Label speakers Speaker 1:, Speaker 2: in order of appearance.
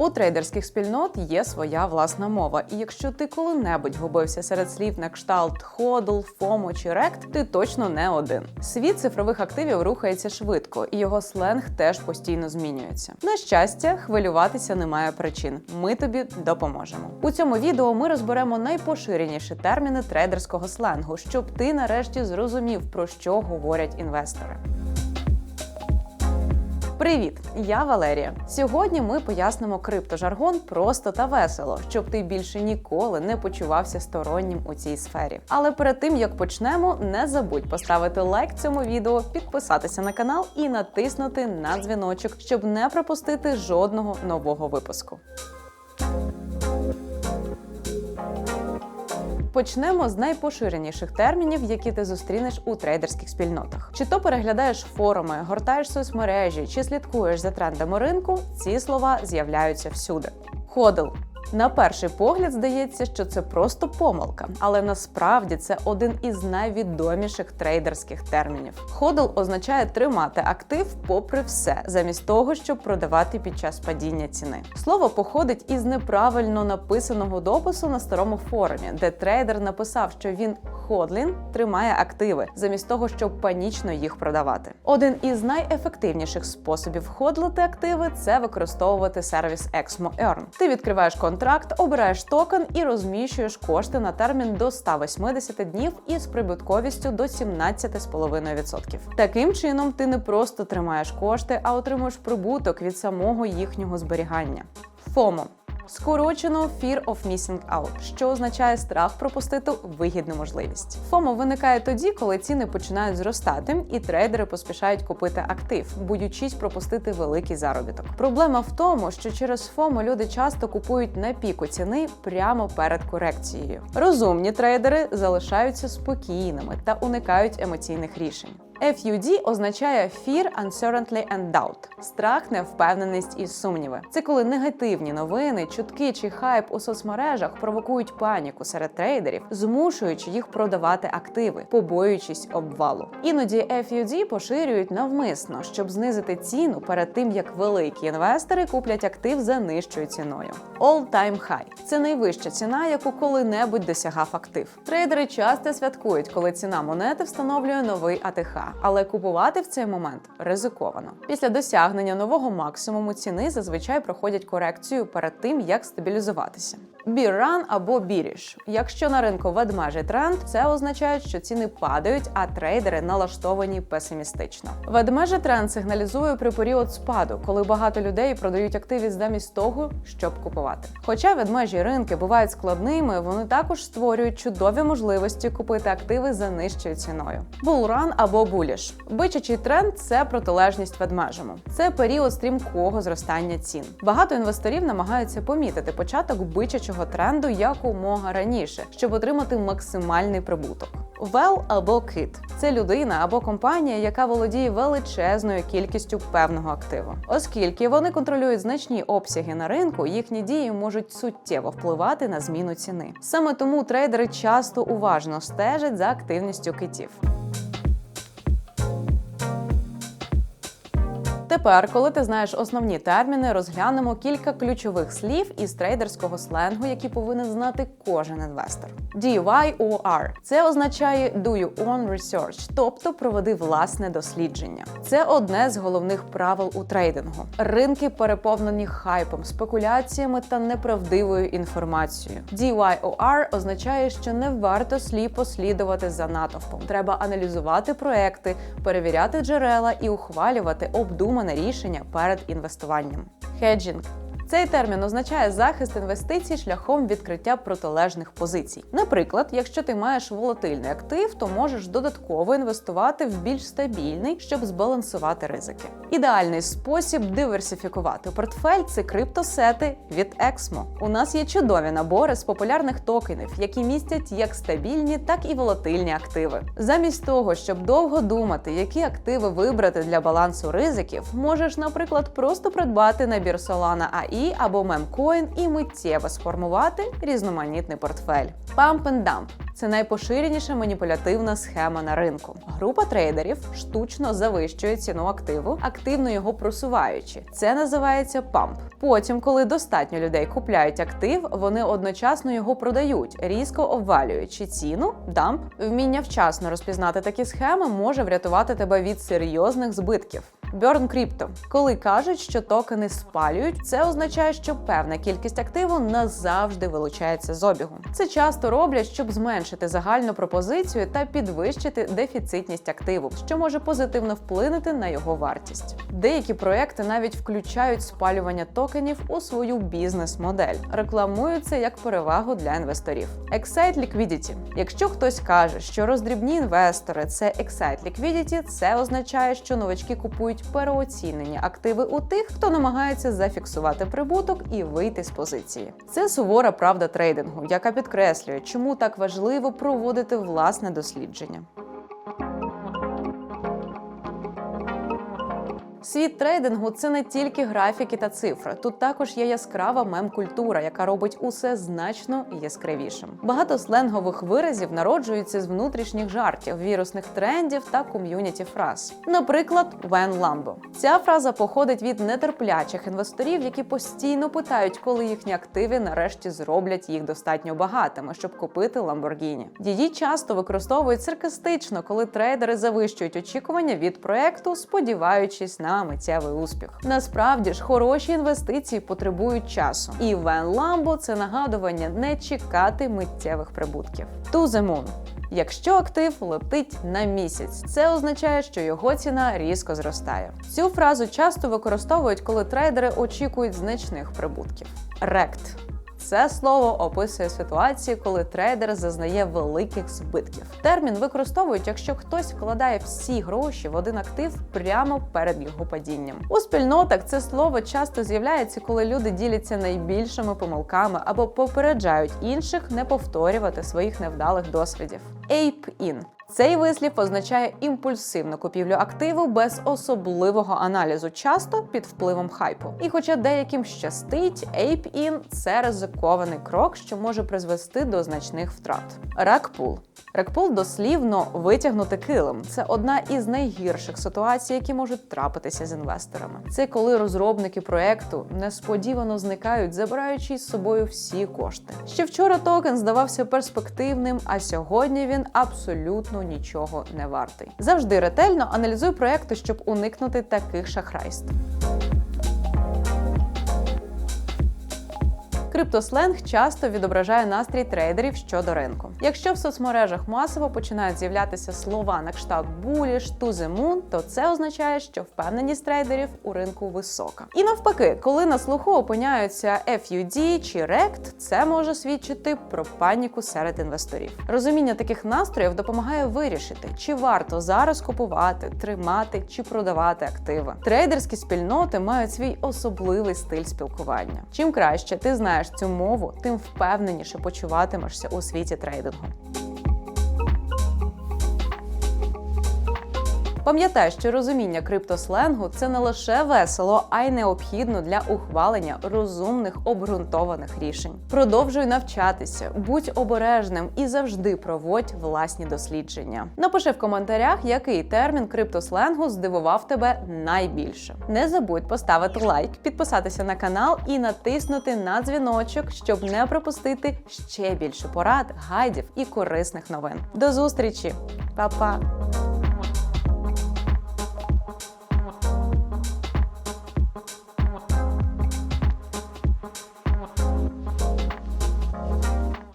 Speaker 1: У трейдерських спільнот є своя власна мова, і якщо ти коли-небудь губився серед слів на кшталт ходл, фомо чи рект, ти точно не один. Світ цифрових активів рухається швидко, і його сленг теж постійно змінюється. На щастя, хвилюватися немає причин. Ми тобі допоможемо. У цьому відео ми розберемо найпоширеніші терміни трейдерського сленгу, щоб ти нарешті зрозумів про що говорять інвестори. Привіт, я Валерія. Сьогодні ми пояснимо криптожаргон просто та весело, щоб ти більше ніколи не почувався стороннім у цій сфері. Але перед тим як почнемо, не забудь поставити лайк цьому відео, підписатися на канал і натиснути на дзвіночок, щоб не пропустити жодного нового випуску. Почнемо з найпоширеніших термінів, які ти зустрінеш у трейдерських спільнотах. Чи то переглядаєш форуми, гортаєш соцмережі, чи слідкуєш за трендами ринку, ці слова з'являються всюди. Ходл на перший погляд здається, що це просто помилка, але насправді це один із найвідоміших трейдерських термінів. Ходл означає тримати актив попри все, замість того, щоб продавати під час падіння ціни. Слово походить із неправильно написаного допису на старому форумі, де трейдер написав, що він ходлін тримає активи, замість того, щоб панічно їх продавати. Один із найефективніших способів ходлити активи це використовувати сервіс Exmo Earn. Ти відкриваєш контракт, обираєш токен і розміщуєш кошти на термін до 180 днів із прибутковістю до 17,5%. Таким чином, ти не просто тримаєш кошти, а отримуєш прибуток від самого їхнього зберігання. FOMO Скорочено Fear of Missing Out, що означає страх пропустити вигідну можливість. FOMO виникає тоді, коли ціни починають зростати, і трейдери поспішають купити актив, боючись пропустити великий заробіток. Проблема в тому, що через FOMO люди часто купують на піку ціни прямо перед корекцією. Розумні трейдери залишаються спокійними та уникають емоційних рішень. FUD означає Fear, Uncertainty and Doubt – страх, невпевненість і сумніви. Це коли негативні новини, чутки чи хайп у соцмережах провокують паніку серед трейдерів, змушуючи їх продавати активи, побоюючись обвалу. Іноді FUD поширюють навмисно, щоб знизити ціну перед тим, як великі інвестори куплять актив за нижчою ціною. All-time high – це найвища ціна, яку коли-небудь досягав актив. Трейдери часто святкують, коли ціна монети встановлює новий АТХ але купувати в цей момент ризиковано. Після досягнення нового максимуму ціни зазвичай проходять корекцію перед тим, як стабілізуватися. Бірран або біріш. Якщо на ринку ведмежий тренд, це означає, що ціни падають, а трейдери налаштовані песимістично. Ведмежий тренд сигналізує про період спаду, коли багато людей продають активи замість того, щоб купувати. Хоча ведмежі ринки бувають складними, вони також створюють чудові можливості купити активи за нижчою ціною. Булран або буліш. Бичачий тренд це протилежність ведмежому. Це період стрімкого зростання цін. Багато інвесторів намагаються помітити початок бичачого тренду якомога раніше, щоб отримати максимальний прибуток. Вел або кит це людина або компанія, яка володіє величезною кількістю певного активу. Оскільки вони контролюють значні обсяги на ринку, їхні дії можуть суттєво впливати на зміну ціни. Саме тому трейдери часто уважно стежать за активністю китів. Тепер, коли ти знаєш основні терміни, розглянемо кілька ключових слів із трейдерського сленгу, які повинен знати кожен інвестор. DYOR – це означає «Do your own research», тобто проведи власне дослідження. Це одне з головних правил у трейдингу. Ринки переповнені хайпом, спекуляціями та неправдивою інформацією. DYOR означає, що не варто сліпо слідувати за натовпом. Треба аналізувати проекти, перевіряти джерела і ухвалювати обдумане рішення перед інвестуванням. Хеджінг цей термін означає захист інвестицій шляхом відкриття протилежних позицій. Наприклад, якщо ти маєш волатильний актив, то можеш додатково інвестувати в більш стабільний, щоб збалансувати ризики. Ідеальний спосіб диверсифікувати портфель це криптосети від Exmo. У нас є чудові набори з популярних токенів, які містять як стабільні, так і волатильні активи. Замість того, щоб довго думати, які активи вибрати для балансу ризиків, можеш, наприклад, просто придбати набір Solana AI NFT або мемкоін і миттєво сформувати різноманітний портфель. Pump and Dump – це найпоширеніша маніпулятивна схема на ринку. Група трейдерів штучно завищує ціну активу, активно його просуваючи. Це називається памп. Потім, коли достатньо людей купляють актив, вони одночасно його продають, різко обвалюючи ціну. Дамп вміння вчасно розпізнати такі схеми може врятувати тебе від серйозних збитків. Burn Crypto. Коли кажуть, що токени спалюють, це означає, що певна кількість активу назавжди вилучається з обігу. Це часто роблять, щоб зменшити загальну пропозицію та підвищити дефіцитність активу, що може позитивно вплинути на його вартість. Деякі проекти навіть включають спалювання токенів у свою бізнес-модель, рекламують це як перевагу для інвесторів. Excite Liquidity. Якщо хтось каже, що роздрібні інвестори це Excite Liquidity, це означає, що новачки купують переоцінені активи у тих, хто намагається зафіксувати прибуток і вийти з позиції. Це сувора правда трейдингу, яка підкреслює, чому так важливо проводити власне дослідження. Світ трейдингу це не тільки графіки та цифри. Тут також є яскрава мем-культура, яка робить усе значно яскравішим. Багато сленгових виразів народжуються з внутрішніх жартів, вірусних трендів та ком'юніті фраз. Наприклад, «When Lambo». Ця фраза походить від нетерплячих інвесторів, які постійно питають, коли їхні активи нарешті зроблять їх достатньо багатими, щоб купити Lamborghini. Її часто використовують саркастично, коли трейдери завищують очікування від проекту, сподіваючись на миттєвий успіх. Насправді ж хороші інвестиції потребують часу, і Вен Ламбо це нагадування не чекати миттєвих прибутків. To the. Якщо актив летить на місяць, це означає, що його ціна різко зростає. Цю фразу часто використовують, коли трейдери очікують значних прибутків. Рект це слово описує ситуації, коли трейдер зазнає великих збитків. Термін використовують, якщо хтось вкладає всі гроші в один актив прямо перед його падінням. У спільнотах це слово часто з'являється, коли люди діляться найбільшими помилками або попереджають інших не повторювати своїх невдалих досвідів. Ape-in цей вислів означає імпульсивну купівлю активу без особливого аналізу, часто під впливом хайпу. І хоча деяким щастить, Ape-in – це ризикований крок, що може призвести до значних втрат. Ракпул Рекпул дослівно витягнути килим. Це одна із найгірших ситуацій, які можуть трапитися з інвесторами. Це коли розробники проекту несподівано зникають, забираючи з собою всі кошти. Ще вчора токен здавався перспективним, а сьогодні він абсолютно нічого не вартий. Завжди ретельно аналізуй проекти, щоб уникнути таких шахрайств. Криптосленг часто відображає настрій трейдерів щодо ринку. Якщо в соцмережах масово починають з'являтися слова на кшталт bullish, to the moon, то це означає, що впевненість трейдерів у ринку висока. І навпаки, коли на слуху опиняються FUD чи RECT, це може свідчити про паніку серед інвесторів. Розуміння таких настроїв допомагає вирішити, чи варто зараз купувати, тримати чи продавати активи. Трейдерські спільноти мають свій особливий стиль спілкування. Чим краще ти знаєш цю мову, тим впевненіше почуватимешся у світі трейдингу. Пам'ятай, що розуміння криптосленгу це не лише весело, а й необхідно для ухвалення розумних обґрунтованих рішень. Продовжуй навчатися, будь обережним і завжди проводь власні дослідження. Напиши в коментарях, який термін криптосленгу здивував тебе найбільше. Не забудь поставити лайк, підписатися на канал і натиснути на дзвіночок, щоб не пропустити ще більше порад, гайдів і корисних новин. До зустрічі, Па-па!